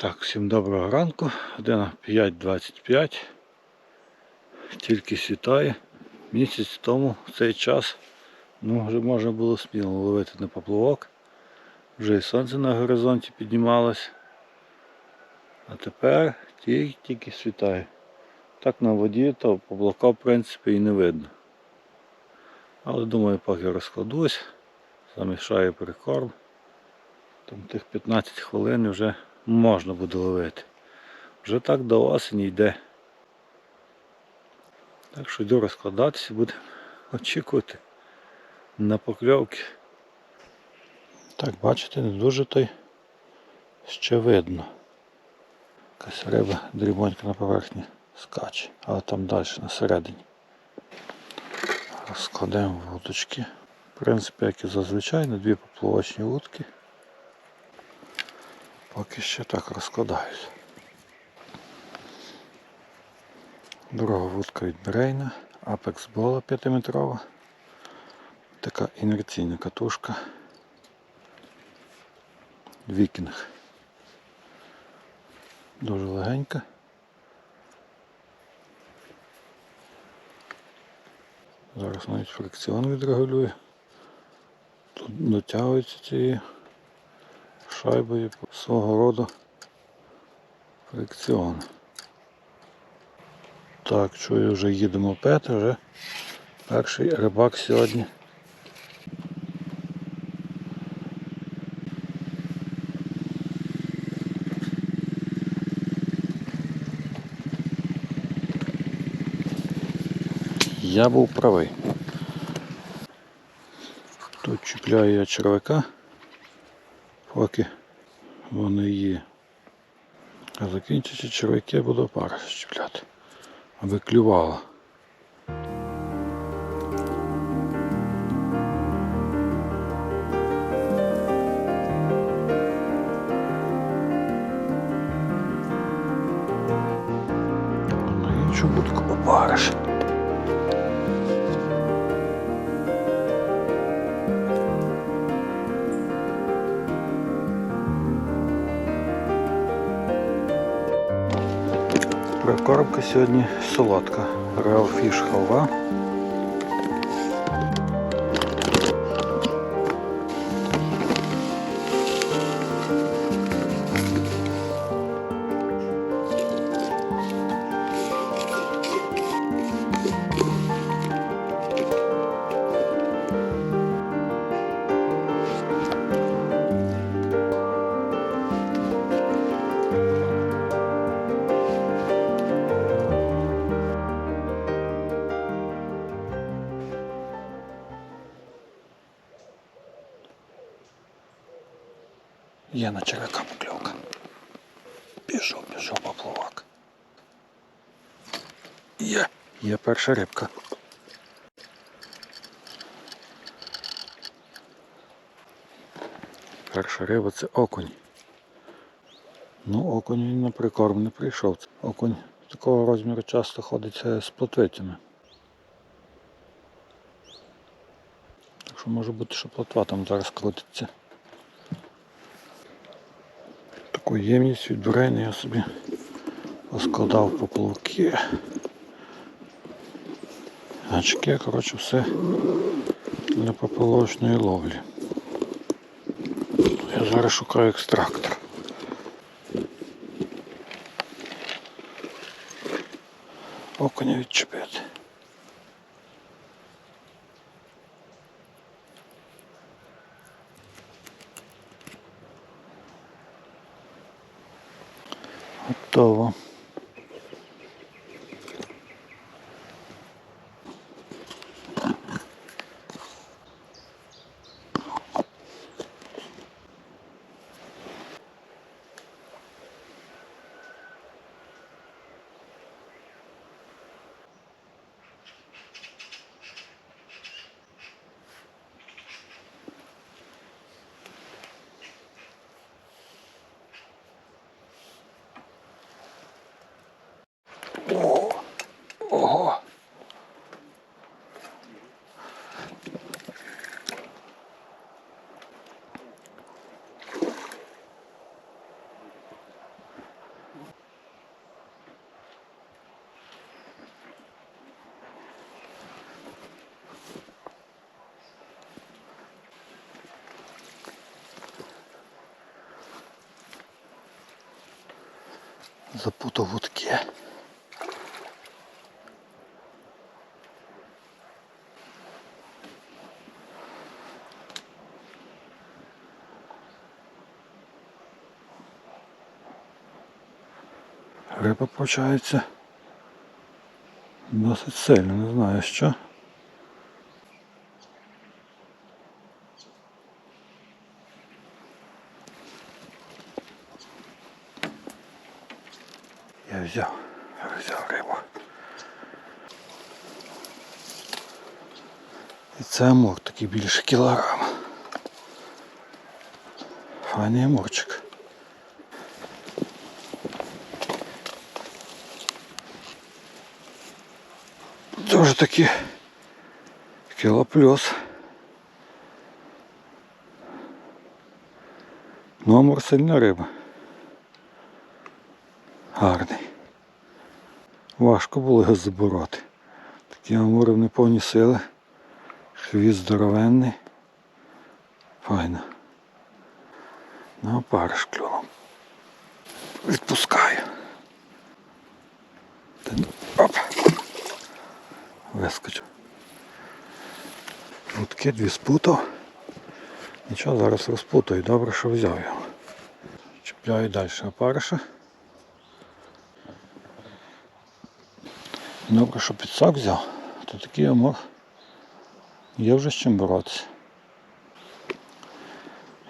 Так, всім доброго ранку. Година 5.25. Тільки світає. Місяць тому в цей час ну, вже можна було сміло ловити на поплавок. Вже і сонце на горизонті піднімалось. А тепер тільки, тільки світає. Так на воді, то поплавка в принципі і не видно. Але думаю, поки розкладусь, замішаю прикорм. Там тих 15 хвилин вже можна буде ловити. Вже так до осені йде. Так що йду розкладатися, будемо очікувати на покльовки. Так, бачите, не дуже той ще видно. Якась риба дрібонька на поверхні скаче, але там далі на середині. Розкладемо вудочки. В принципі, як і зазвичай, на дві поплавочні вудки. Поки ще так розкладаюсь. Друга вудка від Брейна, Apex Bola 5-метрова. Така інерційна катушка. Вікінг. Дуже легенька. Зараз навіть фрикціон відрегулює. Тут дотягується цією шайбою свого роду фрикціон. Так, чую, вже їдемо п'яти, вже перший рибак сьогодні. Я був правий. Тут чіпляю я червяка, поки вони є. А закінчиться червяки буду пара чіпляти, аби клювало. На іншу будку попариш. Прикормка сьогодні солодка. Fish халва. Є на червяка покльовка. Пішов, пішов поплавок. Є. Є перша рибка. Перша риба це окунь. Ну, окунь він на прикорм не прийшов. Окунь такого розміру часто ходить е, з плотвицями. Так що може бути, що плотва там зараз крутиться. Таку ємність від бурени я собі поскладав поплавки. Гачки, коротше, все для поплавочної ловлі. Я зараз шукаю екстрактор. Окуня відчепити. Готово. Запутав вудки. Риба почається досить сильно, не знаю що. взяв, я взяв рибу. І це амур такий більше кілограма. Файний амурчик. Тоже таки кіло плюс. Ну, амур сильна риба. Гарний. Важко було його забороти. Такі амури в неповні сили. Хвіст здоровенний. Файно. На опариш клюнув. Відпускаю. Ну, Оп. Вискочив. Рудки дві спутав. Нічого, зараз розпутаю. Добре, що взяв його. Чіпляю далі опариша. Добре, що підсак взяв, то такий амур. Є вже з чим боротися.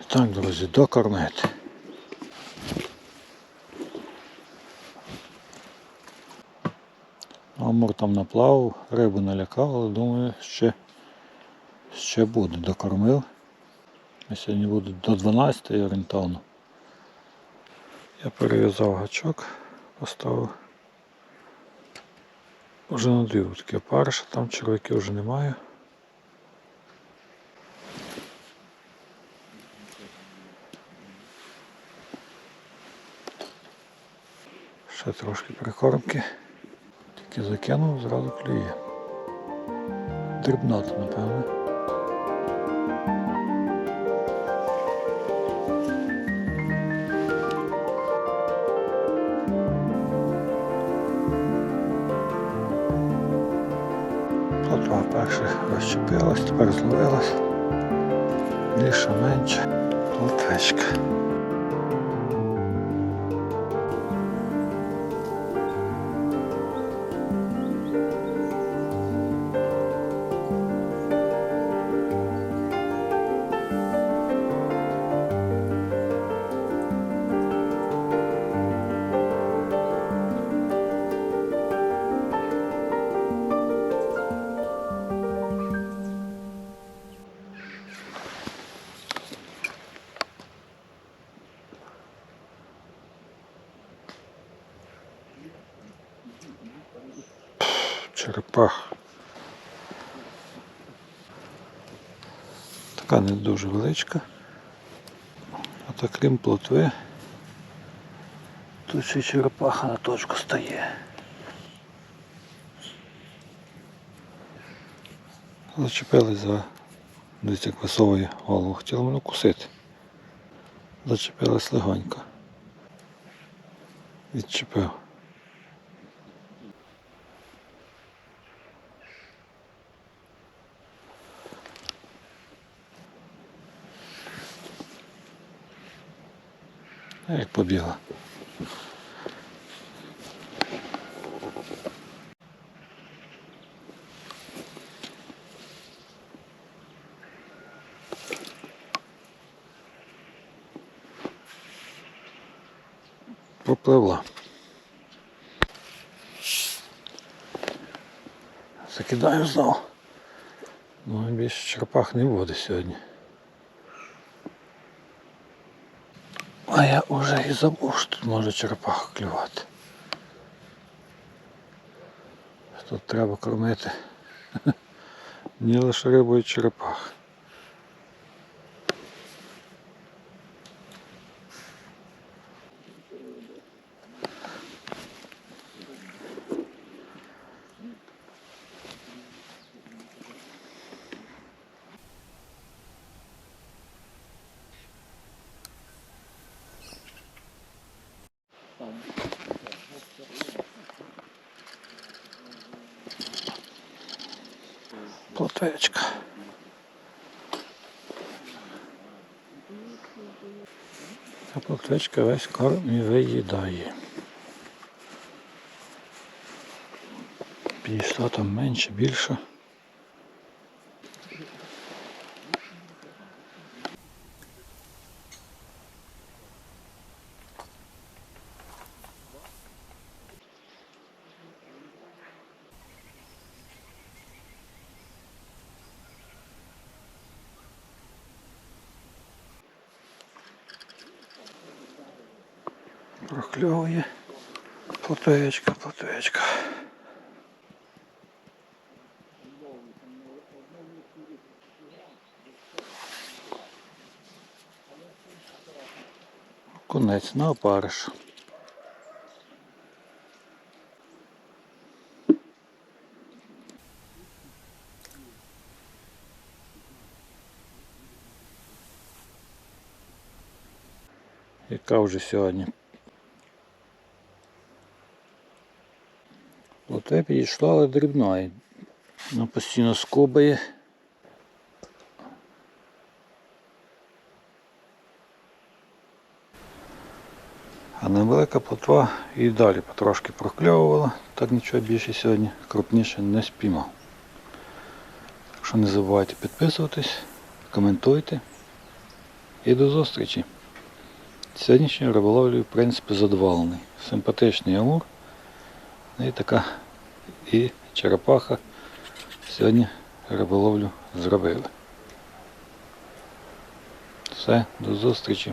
І так, друзі, докормити. Амур там наплавав, рибу налякав, але думаю, ще, ще буде. Докормив. Я сьогодні буду до 12 орієнтовно. Я перев'язав гачок, поставив. Вже на дві такі опариша, там черв'яків вже немає. Ще трошки прикормки. Тільки закинув, зразу клює. Дрібнота, напевно. Перше розчепилась, тепер зловилась. Більше менше. Плотвечка. Черепах. Така не дуже величка. Так крім плотви, тут ще черепаха на точку стає. Зачепили за десь як висовує голову, хотіли мене кусити. Зачепилась легонько. Відчепив. Як побігла. Попливла. Закидаю знову. Ну, більше черпах не буде сьогодні. А я вже і забув, що тут може черепаха клювати. Тут треба кормити не лише рибу і черепах. Плотвичка. Ця плотвечка весь корм і виїдає. Підійшла там менше, більше. Прокльовує. Плотвичка, плотвичка. Конець на опариш. Яка вже сьогодні? Оте підійшла, але дрібна. Вона постійно скобає. А невелика плотва і далі потрошки прокльовувала, так нічого більше сьогодні крупніше не спіймав. Так що не забувайте підписуватись, коментуйте і до зустрічі. Сьогоднішньою риболовлею, в принципі, задоволений. Симпатичний амур. І така і черепаха сьогодні риболовлю зробили. Все, до зустрічі.